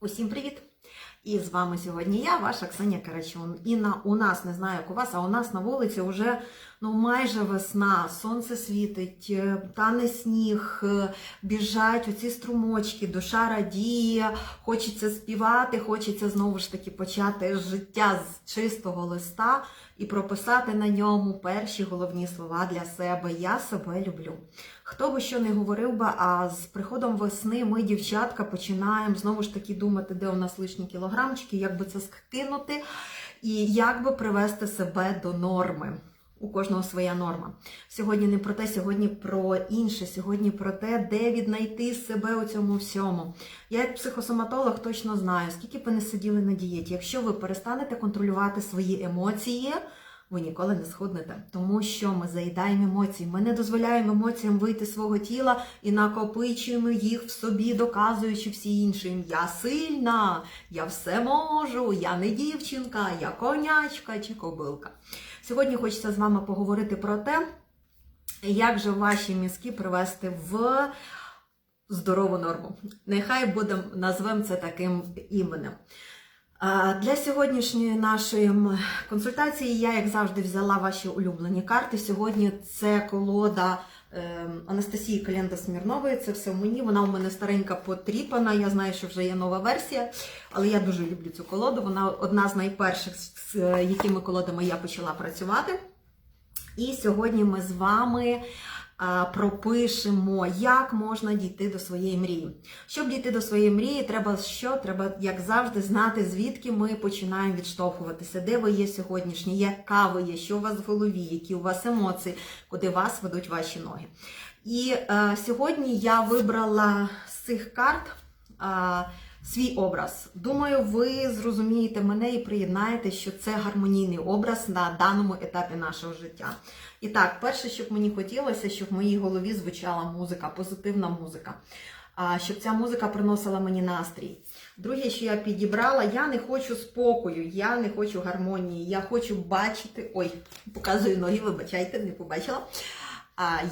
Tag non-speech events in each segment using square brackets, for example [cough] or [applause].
Усім привіт! І з вами сьогодні я, ваша Ксенія Карачун. І на у нас, не знаю як у вас, а у нас на вулиці вже ну майже весна, сонце світить, е, тане сніг, е, біжать оці струмочки, душа радіє, хочеться співати, хочеться знову ж таки почати життя з чистого листа і прописати на ньому перші головні слова для себе. Я себе люблю. Хто би що не говорив би, а з приходом весни ми, дівчатка, починаємо знову ж таки думати, де у нас лишні кілограмчики, як би це скинути, і як би привести себе до норми. У кожного своя норма. Сьогодні не про те, сьогодні про інше, сьогодні про те, де віднайти себе у цьому всьому. Я, як психосоматолог, точно знаю, скільки б ви не сиділи на дієті. Якщо ви перестанете контролювати свої емоції, ви ніколи не схуднете, тому що ми заїдаємо емоції. Ми не дозволяємо емоціям вийти з свого тіла і накопичуємо їх в собі, доказуючи всі іншим. Я сильна, я все можу, я не дівчинка, я конячка чи кобилка. Сьогодні хочеться з вами поговорити про те, як же ваші мізки привести в здорову норму. Нехай будемо назвемо це таким іменем. Для сьогоднішньої нашої консультації я, як завжди, взяла ваші улюблені карти. Сьогодні це колода е, Анастасії Календа Смірнової. Це все мені. Вона у мене старенька потріпана. Я знаю, що вже є нова версія, але я дуже люблю цю колоду. Вона одна з найперших, з е, якими колодами я почала працювати. І сьогодні ми з вами пропишемо, як можна дійти до своєї мрії. Щоб дійти до своєї мрії, треба що? Треба, як завжди, знати, звідки ми починаємо відштовхуватися, де ви є сьогоднішні, яка ви є, що у вас в голові, які у вас емоції, куди вас ведуть ваші ноги. І е, сьогодні я вибрала з цих карт. Е, Свій образ. Думаю, ви зрозумієте мене і приєднаєте, що це гармонійний образ на даному етапі нашого життя. І так, перше, що мені хотілося, щоб в моїй голові звучала музика, позитивна музика, щоб ця музика приносила мені настрій. Друге, що я підібрала, я не хочу спокою, я не хочу гармонії, я хочу бачити. Ой, показую ноги, вибачайте, не побачила.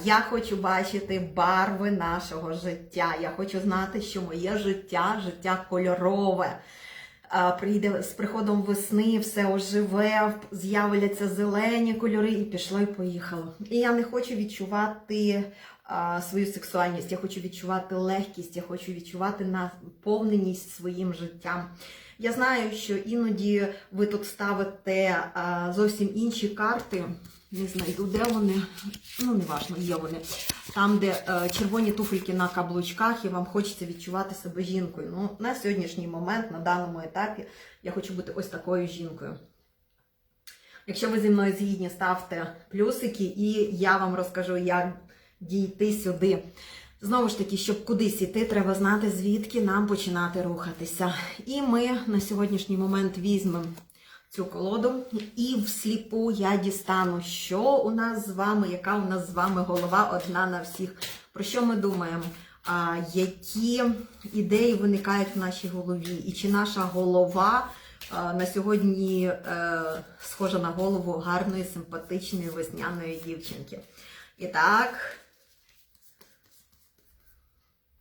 Я хочу бачити барви нашого життя. Я хочу знати, що моє життя життя кольорове. Прийде з приходом весни, все оживе, з'являться зелені кольори, і пішло і поїхало. І я не хочу відчувати свою сексуальність, я хочу відчувати легкість, я хочу відчувати наповненість своїм життям. Я знаю, що іноді ви тут ставите зовсім інші карти. Не знайду, де вони. Ну, не важно, є вони. Там, де е, червоні туфельки на каблучках, і вам хочеться відчувати себе жінкою. Ну, на сьогоднішній момент, на даному етапі, я хочу бути ось такою жінкою. Якщо ви зі мною згідні, ставте плюсики, і я вам розкажу, як дійти сюди. Знову ж таки, щоб кудись іти, треба знати, звідки нам починати рухатися. І ми на сьогоднішній момент візьмемо цю колоду, і всліпу я дістану, що у нас з вами, яка у нас з вами голова одна на всіх. Про що ми думаємо? А, які ідеї виникають в нашій голові? І чи наша голова а, на сьогодні е, схожа на голову гарної, симпатичної весняної дівчинки? І так,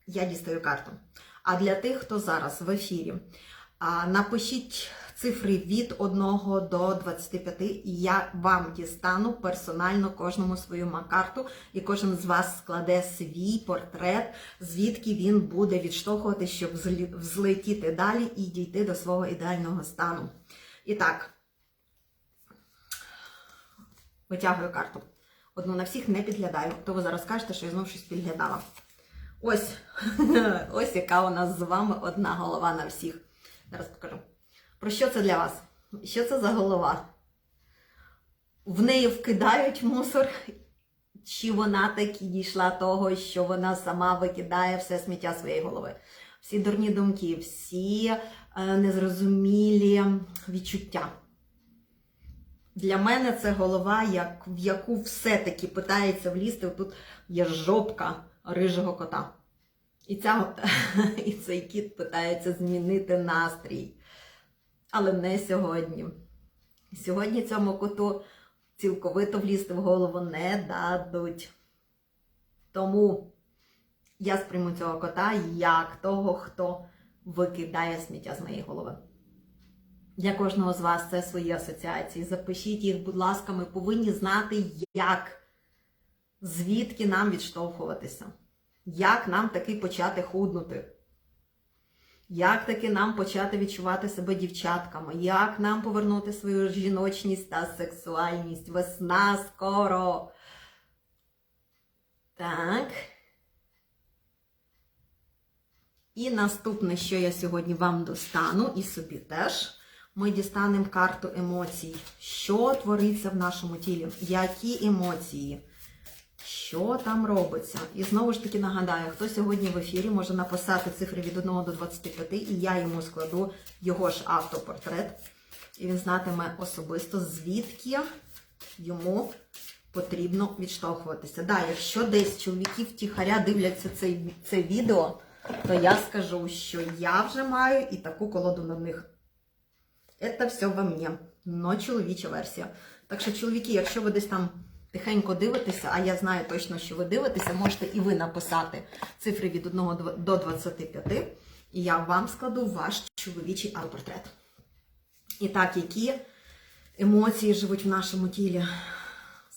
я дістаю карту. А для тих, хто зараз в ефірі, а, напишіть цифри від 1 до 25, і я вам дістану персонально кожному свою макарту, і кожен з вас складе свій портрет, звідки він буде відштовхувати, щоб взлетіти далі і дійти до свого ідеального стану. І так, витягую карту. Одну на всіх не підглядаю, то ви зараз скажете, що я знову щось підглядала. Ось, [laughs] ось яка у нас з вами одна голова на всіх. Зараз покажу. Про що це для вас? Що це за голова? В неї вкидають мусор, чи вона таки дійшла того, що вона сама викидає все сміття своєї голови? Всі дурні думки, всі е, незрозумілі відчуття. Для мене це голова, як, в яку все-таки питається влізти. Тут є жопка рижого кота. І, ця, [laughs] і цей кіт питається змінити настрій. Але не сьогодні. Сьогодні цьому коту цілковито влізти в голову не дадуть. Тому я сприйму цього кота як того, хто викидає сміття з моєї голови. Для кожного з вас це свої асоціації. Запишіть їх, будь ласка, ми повинні знати, як, звідки нам відштовхуватися, як нам таки почати худнути. Як таки нам почати відчувати себе дівчатками? Як нам повернути свою жіночність та сексуальність? Весна скоро. Так. І наступне, що я сьогодні вам достану, і собі теж, ми дістанемо карту емоцій. Що твориться в нашому тілі? Які емоції? Що там робиться? І знову ж таки нагадаю, хто сьогодні в ефірі може написати цифри від 1 до 25, і я йому складу його ж автопортрет. І він знатиме особисто, звідки йому потрібно відштовхуватися. Да, якщо десь чоловіки втіхаря дивляться це, це відео, то я скажу, що я вже маю і таку колоду на них. Це все во мені, но чоловіча версія. Так що, чоловіки, якщо ви десь там тихенько дивитеся, а я знаю точно, що ви дивитеся, можете і ви написати цифри від 1 до 25, і я вам складу ваш чоловічий автопортрет. І так, які емоції живуть в нашому тілі?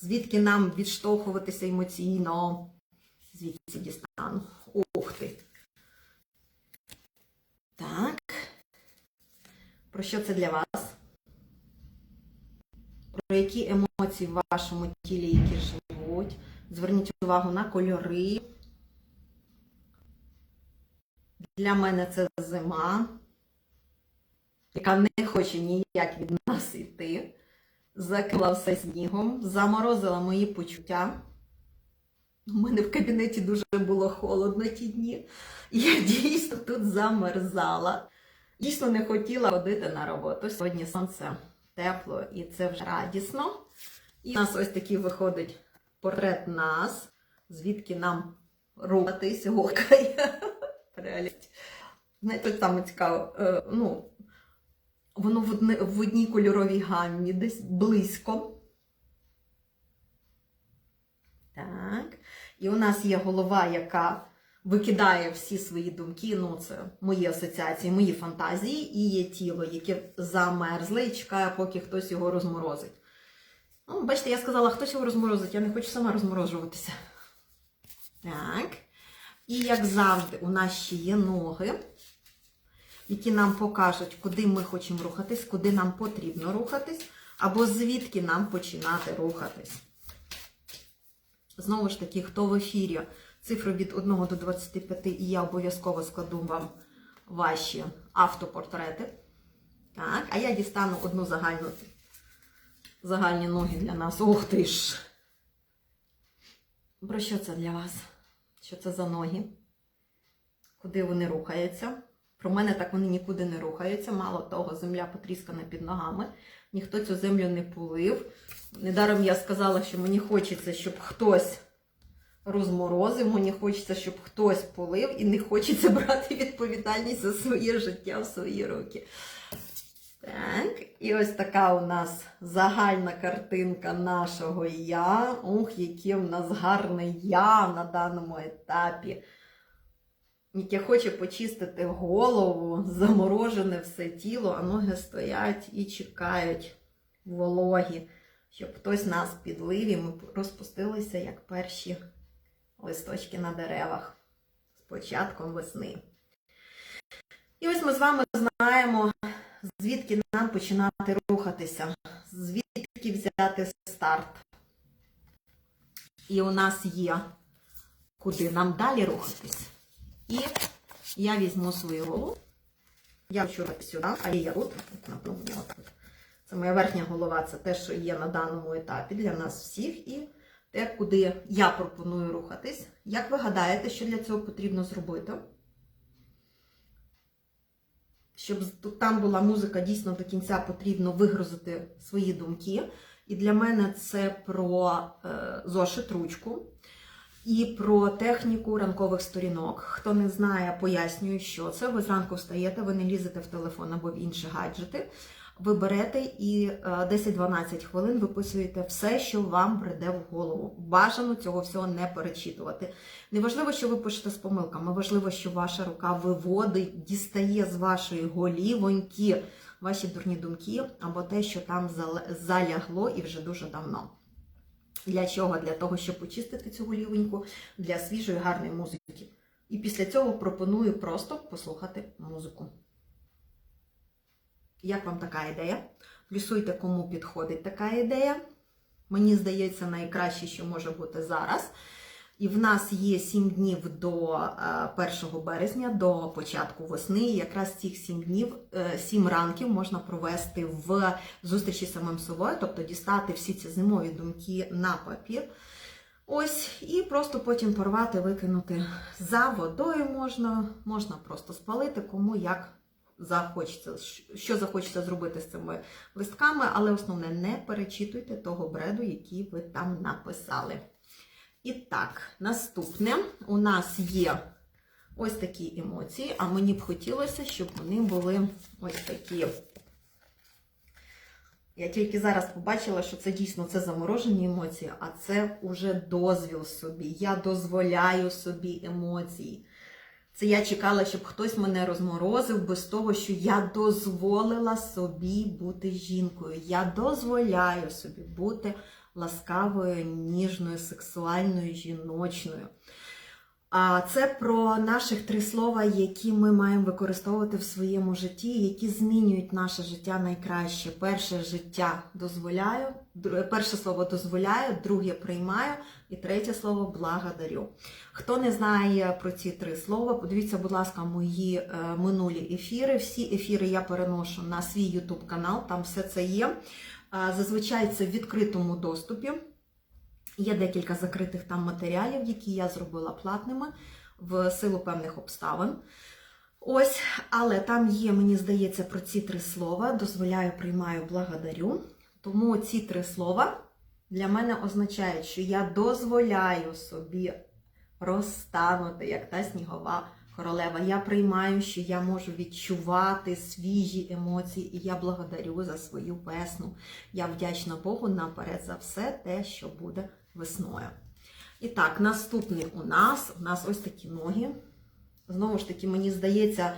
Звідки нам відштовхуватися емоційно? Звідси дістану. Ух ти. Так. Про що це для вас? Про які емоції в вашому тілі, які живуть? Зверніть увагу на кольори. Для мене це зима, яка не хоче ніяк від нас йти. Закрила все снігом, заморозила мої почуття. У мене в кабінеті дуже було холодно ті дні. Я дійсно тут замерзала. Дійсно не хотіла ходити на роботу. Сьогодні сонце тепло і це вже радісно. І у нас ось такий виходить портрет нас, звідки нам рухатись, гокає. [laughs] Знаєте, там цікаво, е, ну, воно в, в одній кольоровій гаммі, десь близько. Так. І у нас є голова, яка викидає всі свої думки. Ну, це мої асоціації, мої фантазії, і є тіло, яке замерзле і чекає, поки хтось його розморозить. Ну, бачите, я сказала, хтось його розморозить, я не хочу сама розморожуватися. Так. І як завжди, у нас ще є ноги, які нам покажуть, куди ми хочемо рухатись, куди нам потрібно рухатись, або звідки нам починати рухатись. Знову ж таки, хто в ефірі цифру від 1 до 25, і я обов'язково складу вам ваші автопортрети. Так, а я дістану одну загальну, загальні ноги для нас. Ух ти ж! Про що це для вас? Що це за ноги? Куди вони рухаються? Про мене так вони нікуди не рухаються. Мало того, земля потріскана під ногами. Ніхто цю землю не пулив. Недаром я сказала, що мені хочеться, щоб хтось розморозив, мені хочеться, щоб хтось полив, і не хочеться [laughs] брати відповідальність за своє життя в свої руки. Так, і ось така у нас загальна картинка нашого я. Ух, яке в нас гарне я на даному етапі. Яке хоче почистити голову, заморожене все тіло, а ноги стоять і чекають вологі, щоб хтось нас підлив і ми розпустилися, як перші листочки на деревах з початком весни. І ось ми з вами знаємо, звідки нам починати рухатися, звідки взяти старт. І у нас є, куди нам далі рухатись. І я візьму свою голову. Я хочу сюди, а я тут. Це моя верхня голова, це те, що є на даному етапі для нас всіх. І те, куди я пропоную рухатись. Як ви гадаєте, що для цього потрібно зробити? Щоб там була музика, дійсно до кінця потрібно вигрузити свої думки. І для мене це про е, зошит ручку і про техніку ранкових сторінок. Хто не знає, пояснюю, що це. Ви зранку встаєте, ви не лізете в телефон або в інші гаджети. Ви берете і е, 10-12 хвилин виписуєте все, що вам прийде в голову. Бажано цього всього не перечитувати. Неважливо, що ви пишете з помилками, важливо, що ваша рука виводить, дістає з вашої голівоньки ваші дурні думки або те, що там залягло і вже дуже давно. Для чого? Для того, щоб очистити цю голівоньку для свіжої гарної музики. І після цього пропоную просто послухати музику. Як вам така ідея? Плюсуйте, кому підходить така ідея. Мені здається, найкраще, що може бути зараз. І в нас є 7 днів до е, 1 березня, до початку весни. І якраз цих 7 днів, 7 ранків можна провести в зустрічі з самим собою, тобто дістати всі ці зимові думки на папір. Ось, і просто потім порвати, викинути за водою можна, можна просто спалити, кому як захочеться, що захочеться зробити з цими листками, але основне, не перечитуйте того бреду, який ви там написали. І так, наступне у нас є ось такі емоції, а мені б хотілося, щоб вони були ось такі. Я тільки зараз побачила, що це дійсно це заморожені емоції, а це уже дозвіл собі. Я дозволяю собі емоції. Це я чекала, щоб хтось мене розморозив без того, що я дозволила собі бути жінкою. Я дозволяю собі бути ласкавою, ніжною, сексуальною, жіночною. Це про наших три слова, які ми маємо використовувати в своєму житті, які змінюють наше життя найкраще. Перше життя дозволяю, перше слово дозволяю, друге приймаю, і третє слово благодарю. Хто не знає про ці три слова, подивіться, будь ласка, мої е, минулі ефіри. Всі ефіри я переношу на свій YouTube канал, там все це є. Зазвичай це в відкритому доступі. Є декілька закритих там матеріалів, які я зробила платними в силу певних обставин. Ось, але там є, мені здається, про ці три слова: дозволяю, приймаю, благодарю. Тому ці три слова для мене означають, що я дозволяю собі розтанути, як та снігова королева. Я приймаю, що я можу відчувати свіжі емоції, і я благодарю за свою весну. Я вдячна Богу наперед за все те, що буде весною. І так, наступний у нас у нас ось такі ноги. Знову ж таки, мені здається,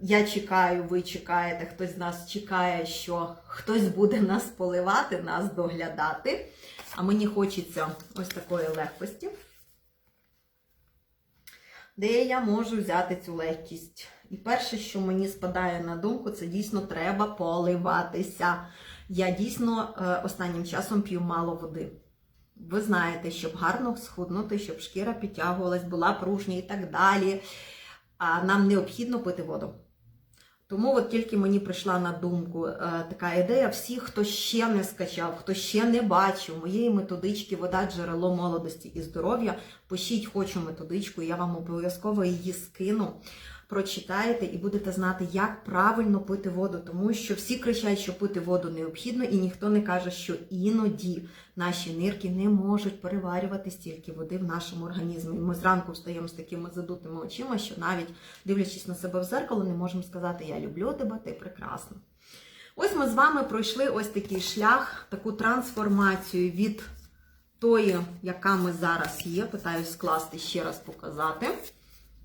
я чекаю, ви чекаєте, хтось з нас чекає, що хтось буде нас поливати, нас доглядати. А мені хочеться ось такої легкості, де я можу взяти цю легкість. І перше, що мені спадає на думку, це дійсно треба поливатися. Я дійсно е, останнім часом п'ю мало води. Ви знаєте, щоб гарно схуднути, щоб шкіра підтягувалась, була пружня і так далі. А нам необхідно пити воду. Тому от тільки мені прийшла на думку е, така ідея. Всі, хто ще не скачав, хто ще не бачив моєї методички Вода джерело молодості і здоров'я, пишіть хочу методичку, я вам обов'язково її скину. Прочитаєте і будете знати, як правильно пити воду, тому що всі кричать, що пити воду необхідно, і ніхто не каже, що іноді наші нирки не можуть переварювати стільки води в нашому організмі. Ми зранку встаємо з такими задутими очима, що навіть дивлячись на себе в зеркало, не можемо сказати Я люблю тебе, ти прекрасна. Ось ми з вами пройшли ось такий шлях, таку трансформацію від тої, яка ми зараз є. Питаюсь скласти ще раз показати.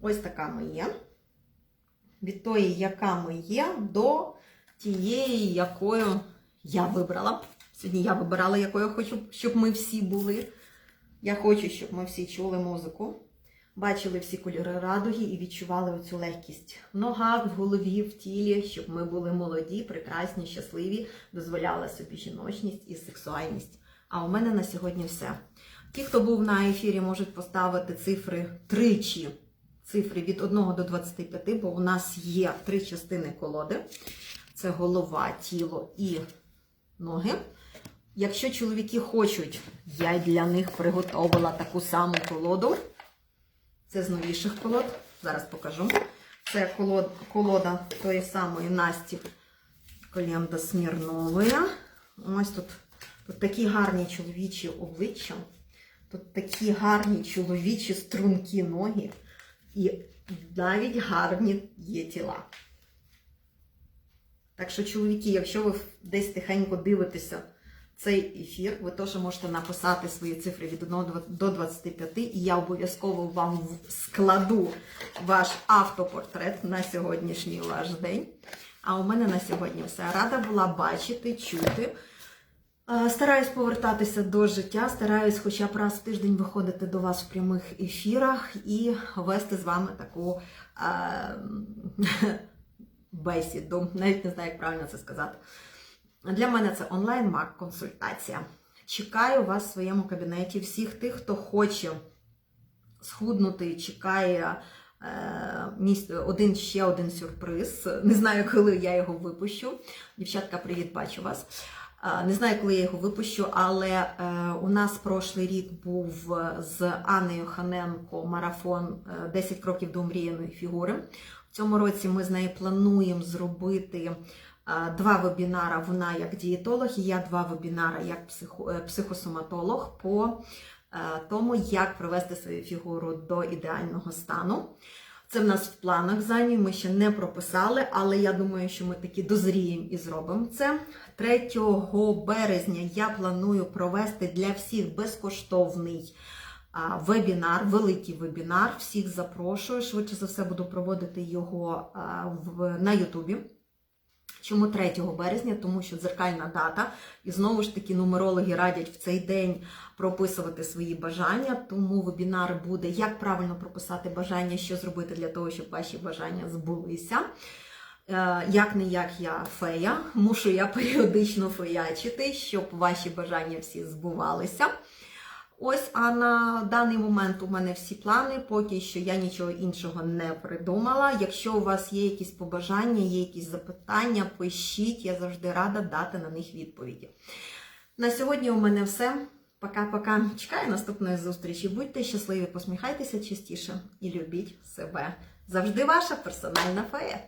Ось така ми є. Від тої, яка ми є, до тієї, якою я вибрала. Сьогодні я вибирала, якою хочу, щоб ми всі були. Я хочу, щоб ми всі чули музику, бачили всі кольори радуги і відчували оцю легкість в ногах, в голові, в тілі, щоб ми були молоді, прекрасні, щасливі, дозволяла собі жіночність і сексуальність. А у мене на сьогодні все. Ті, хто був на ефірі, можуть поставити цифри тричі. Цифри від 1 до 25, бо у нас є три частини колоди: це голова, тіло і ноги. Якщо чоловіки хочуть, я й для них приготувала таку саму колоду. Це з новіших колод. Зараз покажу. Це колод, колода тої самої Насті Колєнда Смірнової. Ось тут, тут такі гарні чоловічі обличчя. Тут такі гарні чоловічі стрункі ноги. І навіть гарні є тіла. Так що, чоловіки, якщо ви десь тихенько дивитеся цей ефір, ви теж можете написати свої цифри від 1 до 25, і я обов'язково вам складу ваш автопортрет на сьогоднішній ваш день. А у мене на сьогодні все. Рада була бачити, чути. Е, Стараюсь повертатися до життя, стараюсь хоча б раз в тиждень виходити до вас в прямих ефірах і вести з вами таку е, [laughs] бесіду. Навіть не знаю, як правильно це сказати. Для мене це онлайн-мак-консультація. Чекаю вас в своєму кабінеті. Всіх тих, хто хоче схуднути, чекає е, один ще один сюрприз. Не знаю, коли я його випущу. Дівчатка, привіт, бачу вас. Е, Не знаю, коли я його випущу, але е, у нас прошлий рік був з Аннею Ханенко марафон е, 10 кроків до мріяної фігури. В цьому році ми з нею плануємо зробити е, два вебінара. Вона як дієтолог, і я два вебінара як е, психосоматолог по е, тому, як привести свою фігуру до ідеального стану. Це в нас в планах за ми ще не прописали, але я думаю, що ми таки дозріємо і зробимо це. 3 березня я планую провести для всіх безкоштовний вебінар, великий вебінар. Всіх запрошую. Швидше за все буду проводити його на Ютубі. Чому 3 березня? Тому що дзеркальна дата, і знову ж таки нумерологи радять в цей день прописувати свої бажання. Тому вебінар буде, як правильно прописати бажання, що зробити для того, щоб ваші бажання збулися. Е, Як не як я фея, мушу я періодично феячити, щоб ваші бажання всі збувалися. Ось, а на даний момент у мене всі плани, поки що я нічого іншого не придумала. Якщо у вас є якісь побажання, є якісь запитання, пишіть, я завжди рада дати на них відповіді. На сьогодні у мене все. Пока-пока. Чекаю наступної зустрічі. Будьте щасливі, посміхайтеся частіше і любіть себе. Завжди ваша персональна фея.